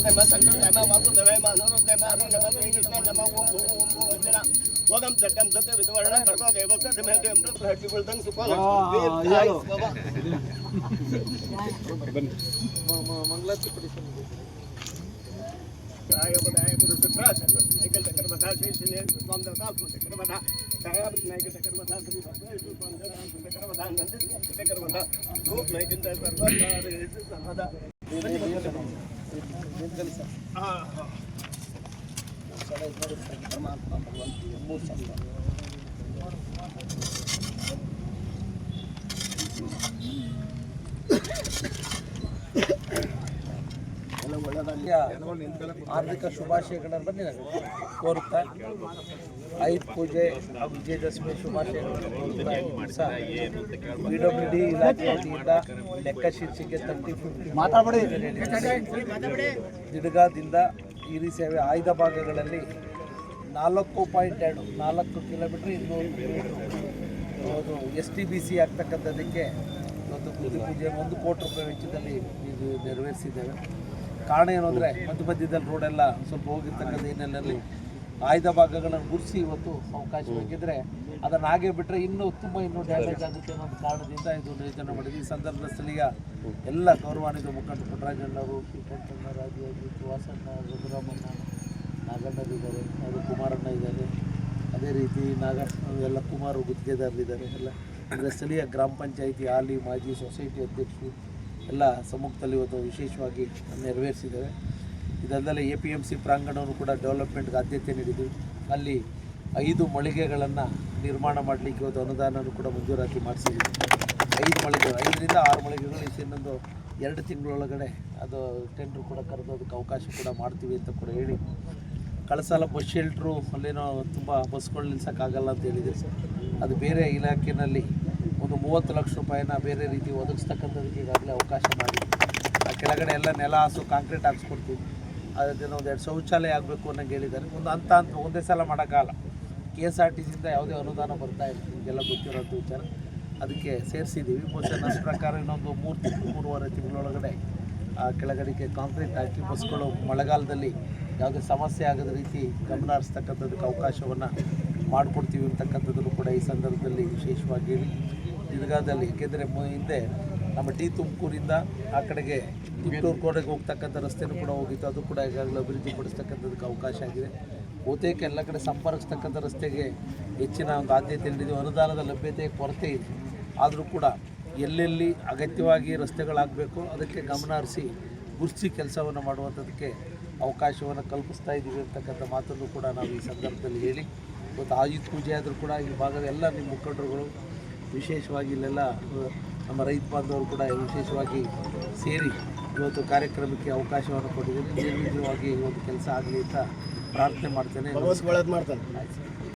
नमः सङ्कृतमः वासुदेवः माधुरुदेवः नमः श्रीकृष्ण नमः ओम भू ओम भू अर्जुन वदं सत्यं सत्य विद्वर्णं कर्ता देवस्य धमेति अमृत हट्टि वर्धन सुपाल मंगलाची परिषद आय बधाय गुरु सुप्राशन एकल चक्र बता श्री श्री स्वाम देवता चक्र बता साया नायक चक्र बता श्री स्वाम देवता चक्र बता नंद चक्र बता रूप नायक सर्वदा सर्वदा موسى ಹಾ ಆರ್ಥಿಕ ಶುಭಾಶಯಗಳನ್ನು ಬನ್ನಿ ಕೋರುತ್ತಾ? ಐದು ಪೂಜೆ ಹಾಗೂ ವಿಜಯದಶಮಿ ಶುಭಾಶಯಗಳನ್ನು ಕೋರುತ್ತಾ? ಪಿ ಡಬ್ಲ್ಯೂ ಡಿ ಇಲಾಖೆ ವತಿಯಿಂದ ಲೆಕ್ಕ ಶೀರ್ಷಿಕೆ ತರ್ಟಿ ಫಿಫ್ಟಿ ಮಾತಾಡಿ ದಿಡ್ಗಾದಿಂದ ಹಿರಿ ಸೇವೆ ಆಯ್ದ ಭಾಗಗಳಲ್ಲಿ ನಾಲ್ಕು ಪಾಯಿಂಟ್ ಎರಡು ನಾಲ್ಕು ಕಿಲೋಮೀಟ್ರ್ ಇನ್ನೂರು ಅದು ಎಸ್ ಟಿ ಬಿ ಸಿ ಆಗ್ತಕ್ಕಂಥದ್ದಕ್ಕೆ ಒಂದು ಬುದ್ಧಿ ಪೂಜೆ ಒಂದು ಕೋಟಿ ರೂಪಾಯಿ ವೆಚ್ಚದಲ್ಲಿ ಇದು ನೆರವೇರಿಸಿದ್ದೇವೆ. ಕಾರಣ ಏನು ಅಂದರೆ ಮಧ್ಯ ಮಧ್ಯದಲ್ಲಿ ರೋಡೆಲ್ಲ ಸ್ವಲ್ಪ ಹೋಗಿರ್ತಕ್ಕಂಥ ಹಿನ್ನೆಲೆಯಲ್ಲಿ ಆಯ್ದ ಭಾಗಗಳನ್ನು ಗುರ್ಸಿ ಇವತ್ತು ಅವಕಾಶ ಬೇಕಿದ್ರೆ ಅದನ್ನು ಹಾಗೆ ಬಿಟ್ಟರೆ ಇನ್ನೂ ತುಂಬ ಇನ್ನೂ ಡ್ಯಾಮೇಜ್ ಆಗುತ್ತೆ ಅನ್ನೋ ಕಾರಣದಿಂದ ಇದು ಯೋಜನೆ ಮಾಡಿದ್ವಿ. ಈ ಸಂದರ್ಭದಲ್ಲಿ ಈಗ ಎಲ್ಲ ಗೌರವಾನ್ವಿತ ಮುಖಂಡ ಪುಟ್ಟರಾಜಣ್ಣವರು ಶ್ರೀಕಂಠಣ್ಣ ರಾಜು ವಾಸಣ್ಣ ರಘುರಾಮಣ್ಣ ನಾಗಣ್ಣರಿದ್ದಾರೆ ಅದು ಕುಮಾರಣ್ಣ ಇದ್ದಾರೆ. ಅದೇ ರೀತಿ ನಾಗ ಎಲ್ಲ ಕುಮಾರು ಗುತ್ತಿಗೆದಾರರಿದ್ದಾರೆ ಎಲ್ಲ ಅಂದರೆ ಸ್ಥಳೀಯ ಗ್ರಾಮ ಪಂಚಾಯಿತಿ, ಹಾಲಿ, ಮಾಜಿ ಸೊಸೈಟಿ ಅಧ್ಯಕ್ಷರು ಎಲ್ಲ ಸಮ್ಮುಖದಲ್ಲಿ ಇವತ್ತು ವಿಶೇಷವಾಗಿ ನೆರವೇರಿಸಿದ್ದೇವೆ ಇದಲ್ಲದೆ ಎ ಪಿ ಎಂ ಸಿ ಪ್ರಾಂಗಣವನ್ನು ಕೂಡ ಡೆವಲಪ್ಮೆಂಟ್ಗೆ ಆದ್ಯತೆ ನೀಡಿದ್ದೀವಿ ಅಲ್ಲಿ ಐದು ಮಳಿಗೆಗಳನ್ನು ನಿರ್ಮಾಣ ಮಾಡಲಿಕ್ಕೆ ಇವತ್ತು ಅನುದಾನವನ್ನು ಕೂಡ ಮಂಜೂರಾತಿ ಮಾಡಿಸಿದ್ದೀವಿ ಐದು ಮಳಿಗೆ ಐದರಿಂದ ಆರು ಮಳಿಗೆಗಳು ಇನ್ನೊಂದು ಎರಡು ತಿಂಗಳೊಳಗಡೆ ಅದು ಟೆಂಡ್ರ್ ಕೂಡ ಕರೆದೋದಕ್ಕೆ ಅವಕಾಶ ಕೂಡ ಮಾಡ್ತೀವಿ ಅಂತ ಕೂಡ ಹೇಳಿ. ಕಳಸಾಲ ಬಸ್ ಶೆಲ್ಟ್ರು ಅಲ್ಲೇನೋ ತುಂಬ ಬಸ್ಗಳು ನಿಲ್ಸೋಕ್ಕಾಗಲ್ಲ ಅಂತ ಹೇಳಿದೆ ಅದು ಬೇರೆ ಇಲಾಖೆಯಲ್ಲಿ ಒಂದು ಮೂವತ್ತು ಲಕ್ಷ ರೂಪಾಯಿನ ಬೇರೆ ರೀತಿ ಒದಗಿಸ್ತಕ್ಕಂಥದ್ದಕ್ಕೆ ಈಗಾಗಲೇ ಅವಕಾಶ ಮಾಡಿ ಆ ಕೆಳಗಡೆ ಎಲ್ಲ ನೆಲ ಹಾಸು ಕಾಂಕ್ರೀಟ್ ಹಾಕ್ಸ್ಕೊಡ್ತೀವಿ. ಅದರಿಂದ ಒಂದು ಎರಡು ಶೌಚಾಲಯ ಆಗಬೇಕು ಅನ್ನೋಂಗೆ ಹೇಳಿದ್ದಾರೆ. ಒಂದು ಹಂತ ಅಂತ ಒಂದೇ ಸಲ ಮಾಡೋಕ್ಕಾಗಲ್ಲ. ಕೆ ಎಸ್ ಆರ್ ಟಿ ಸಿಯಿಂದ ಯಾವುದೇ ಅನುದಾನ ಬರ್ತಾ ಇಲ್ಲ. ನಿಮಗೆಲ್ಲ ಗೊತ್ತಿರೋಂಥ ವಿಚಾರ. ಅದಕ್ಕೆ ಸೇರಿಸಿದ್ದೀವಿ. ಬಹುಶಃ ನನ್ನ ಪ್ರಕಾರ ಇನ್ನೊಂದು ಮೂರು ತಿಂಗಳು, ಮೂರುವರೆ ತಿಂಗಳೊಳಗಡೆ ಆ ಕೆಳಗಡೆಗೆ ಕಾಂಕ್ರೀಟ್ ಹಾಕಿ ಬಸ್ಗಳು ಮಳೆಗಾಲದಲ್ಲಿ ಯಾವುದೇ ಸಮಸ್ಯೆ ಆಗದ ರೀತಿ ಗಮನ ಹರಿಸ್ತಕ್ಕಂಥದ್ದಕ್ಕೆ ಅವಕಾಶವನ್ನು ಮಾಡಿಕೊಡ್ತೀವಿ ಅಂತಕ್ಕಂಥದ್ದನ್ನು ಕೂಡ ಈ ಸಂದರ್ಭದಲ್ಲಿ ವಿಶೇಷವಾಗಿ ಹೇಳಿ. ದಿನಗಾದಲ್ಲಿ ಏಕೆಂದರೆ ಹಿಂದೆ ನಮ್ಮ ಟಿ ತುಮಕೂರಿಂದ ಆ ಕಡೆಗೆ ತುಮಕೂರು ಕೋಟೆಗೆ ಹೋಗ್ತಕ್ಕಂಥ ರಸ್ತೆನೂ ಕೂಡ ಹೋಗಿತ್ತು. ಅದು ಕೂಡ ಈಗಾಗಲೇ ಅಭಿವೃದ್ಧಿಪಡಿಸ್ತಕ್ಕಂಥದ್ದಕ್ಕೆ ಅವಕಾಶ ಆಗಿದೆ. ಬಹುತೇಕ ಎಲ್ಲ ಕಡೆ ಸಂಪರ್ಕಿಸ್ತಕ್ಕಂಥ ರಸ್ತೆಗೆ ಹೆಚ್ಚಿನ ಒಂದು ಆದ್ಯತೆ ನೀಡಿದ್ದೀವಿ ಅನುದಾನದ ಲಭ್ಯತೆ ಕೊರತೆ ಇದೆ. ಆದರೂ ಕೂಡ ಎಲ್ಲೆಲ್ಲಿ ಅಗತ್ಯವಾಗಿ ರಸ್ತೆಗಳಾಗಬೇಕು, ಅದಕ್ಕೆ ಗಮನ ಹರಿಸಿ ಗುರ್ಸಿ ಕೆಲಸವನ್ನು ಮಾಡುವಂಥದ್ದಕ್ಕೆ ಅವಕಾಶವನ್ನು ಕಲ್ಪಿಸ್ತಾ ಇದ್ದೀವಿ ಅಂತಕ್ಕಂಥ ಮಾತನ್ನು ಕೂಡ ನಾವು ಈ ಸಂದರ್ಭದಲ್ಲಿ ಹೇಳಿ ಇವತ್ತು ಆಯುಧ ಪೂಜೆ ಆದರೂ ಕೂಡ ಈ ಭಾಗದ ಎಲ್ಲ ನಿಮ್ಮ ಮುಖಂಡರುಗಳು ವಿಶೇಷವಾಗಿ ಇಲ್ಲೆಲ್ಲ ನಮ್ಮ ರೈತ ಬಾಂಧವರು ಕೂಡ ವಿಶೇಷವಾಗಿ ಸೇರಿ ಇವತ್ತು ಕಾರ್ಯಕ್ರಮಕ್ಕೆ ಅವಕಾಶವನ್ನು ಕೊಟ್ಟಿದ್ದೀನಿ ನಿರ್ವಿಘ್ನವಾಗಿ ಇವತ್ತು ಒಂದು ಕೆಲಸ ಆಗಲಿ ಅಂತ ಪ್ರಾರ್ಥನೆ ಮಾಡ್ತೇನೆ. ಮಾಡ್ತಾನೆ.